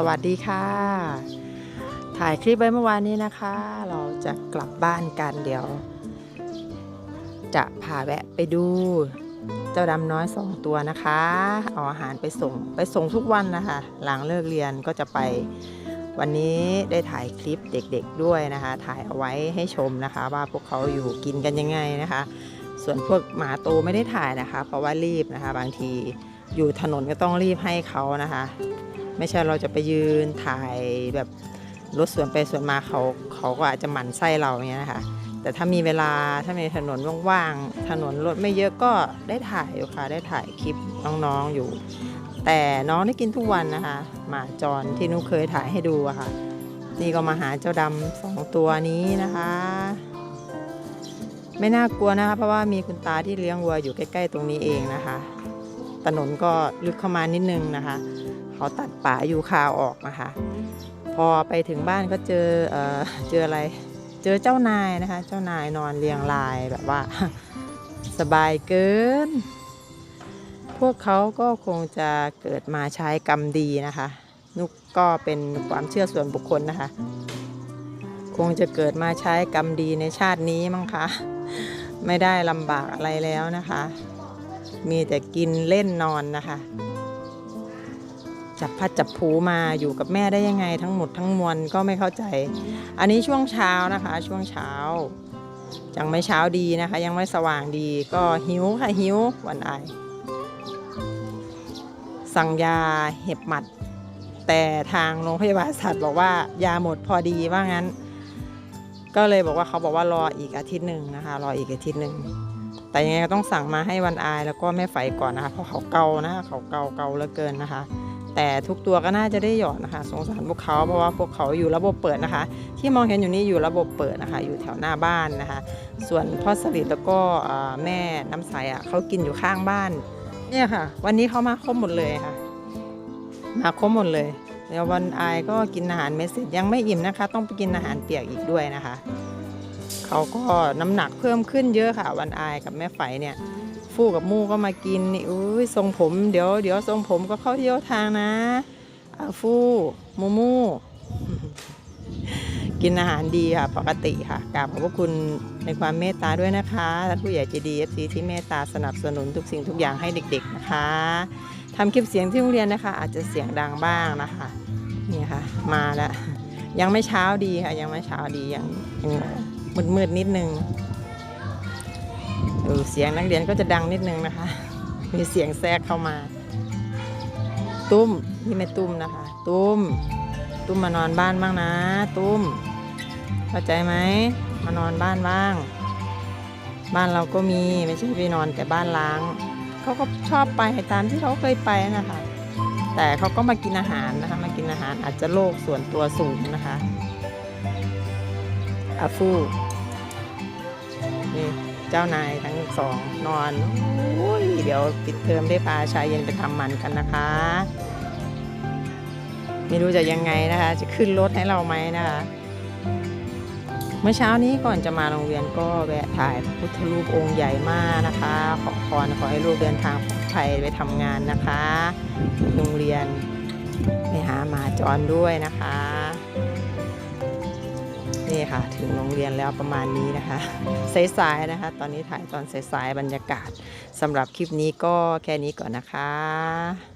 สวัสดีค่ะ ถ่ายคลิปไว้เมื่อวานนี้นะคะ เราจะกลับบ้านกันเดี๋ยว จะพาแวะไปดู เจ้าดำน้อยสองตัวนะคะเอาอาหารไปส่งไปส่งทุกวันนะคะ หลังเลิกเรียนก็จะไปวันนี้ได้ถ่ายคลิปเด็กๆด้วยนะคะ ถ่ายเอาไว้ให้ชมนะคะ ว่าพวกเขาอยู่กินกันยังไงนะคะ ส่วนพวกหมาโตไม่ได้ถ่ายนะคะ เพราะว่ารีบนะคะ บางทีอยู่ถนนก็ต้องรีบให้เขานะคะ ไม่ใช่เราจะไปยืนถ่ายแบบรถสวนไปสวนมาเขาเขาก็อาจจะหมั่นไส้เราอย่างเงี้ยนะคะแต่ถ้ามีเวลาถ้ามีถนนว่างๆถนนรถไม่เยอะก็ได้ถ่ายอยู่ค่ะได้ถ่ายคลิปน้องๆอยู่ แต่น้องได้กินทุกวันนะคะหมาจรที่นุ้เคยถ่ายให้ดูอะค่ะ นี่ก็มาหาเจ้าดำสองตัวนี้นะคะ ไม่น่ากลัวนะคะ เพราะว่ามีคุณตาที่เลี้ยงวัวอยู่ใกล้ ๆ ตรงนี้เองนะคะถนนก็ลึกเข้ามานิดนึงนะคะ เขาตัดป่าอยู่คาออกนะคะ พอไปถึงบ้านก็เจอเออเจออะไร เจอเจ้านายนะคะ เจ้านายนอนเรียงรายแบบว่า สบายเกิน พวกเขาก็คงจะเกิดมาใช้กรรมดีนะคะ นุกก็เป็นความเชื่อส่วนบุคคลนะคะ คงจะเกิดมาใช้กรรมดีในชาตินี้มั้งคะไม่ได้ลำบากอะไรแล้วนะคะ มีแต่กินเล่นนอนนะคะ จับพัดจับผูมาอยู่กับแม่ได้ยังไงทั้งหมดทั้งมวลก็ไม่เข้าใจ อันนี้ช่วงเช้านะคะ ช่วงเช้ายังไม่เช้าดีนะคะ ยังไม่สว่างดีก็หิวค่ะหิววันไอายสั่งยาเห็บหมัด แต่ทางโรงพยาบาลสัตว์บอกว่ายาหมดพอดีว่างั้น ก็เลยบอกว่าเขาบอกว่ารออีกอาทิตย์หนึ่งนะคะ รออีกอาทิตย์หนึ่งแต่ยังไงก็ต้องสั่งมาให้วันอายแล้วก็แม่ไฝก่อนนะคะเพราะเขาเกานะคะเขาเกาเกาเหลือเกินนะคะ แต่ทุกตัวก็น่าจะได้หยอดนะคะ สงสารพวกเขาเพราะว่าพวกเขาอยู่ระบบเปิดนะคะ ที่มองเห็นอยู่นี้อยู่ระบบเปิดนะคะ อยู่แถวหน้าบ้านนะคะ ส่วนพ่อสลิดแล้วก็แม่น้ำใสอะเขากินอยู่ข้างบ้าน เนี่ยค่ะ วันนี้เขามาครบหมดเลยค่ะ มาครบหมดเลยเดี๋ยววันอายก็กินอาหารเม็ดเสร็จยังไม่อิ่มนะคะ ต้องไปกินอาหารเปียกอีกด้วยนะคะ เขาก็น้ำหนักเพิ่มขึ้นเยอะค่ะ วันอายกับแม่ไฝเนี่ยฟู่กับมู่ก็มากินนี่อุ้ยทรงผมเดี๋ยวเดี๋ยวทรงผมก็เข้าเที่ยวทางนะอาฟู่มูมูกินอาหารดีค่ะ ปกติค่ะกราบขอบพระคุณในความเมตตาด้วยนะคะท่านผู้ใหญ่ใจดีเอฟซีที่เมตตาสนับสนุนทุกสิ่งทุกอย่างให้เด็ก ๆนะคะทำคลิปเสียงที่โรงเรียนนะคะ อาจจะเสียงดังบ้างนะคะนี่ค่ะ มาแล้ว ยังไม่เช้าดีค่ะ ยังไม่เช้าดียังยัง มืดๆนิดนึงเออเสียงนักเรียนก็จะดังนิดนึงนะคะ มีเสียงแทรกเข้ามา ตุ้มนี่ไม่ตุ้มนะคะ ตุ้ม ตุ้มมานอนบ้านบ้างนะ ตุ้ม เข้าใจไหมมานอนบ้านบ้าง บ้านเราก็มีไม่ใช่ไปนอนแต่บ้านล้างเขาก็ชอบไปตามที่เขาเคยไปนะคะ แต่เขาก็มากินอาหารนะคะมากินอาหารอาจจะโลกส่วนตัวสูงนะคะอาฟู นี่เจ้านายทั้งสองนอนอ้ยเดี๋ยวปิดเทอมได้พาชายเย็นไปทำมันกันนะคะ ไม่รู้จะยังไงนะคะ จะขึ้นรถให้เราไหมนะคะ เมื่อเช้านี้ก่อนจะมาโรงเรียนก็แวะถ่ายพุทธรูปองค์ใหญ่มากนะคะ ขอพรขอให้ลูกเดินทางปลอดภัยไปทำงานนะคะ โรงเรียนไปหาหมาจรด้วยนะคะ นี่ค่ะ ถึงโรงเรียนแล้วประมาณนี้นะคะ สายๆนะคะ ตอนนี้ถ่ายตอนสายๆบรรยากาศสำหรับคลิปนี้ก็แค่นี้ก่อนนะคะ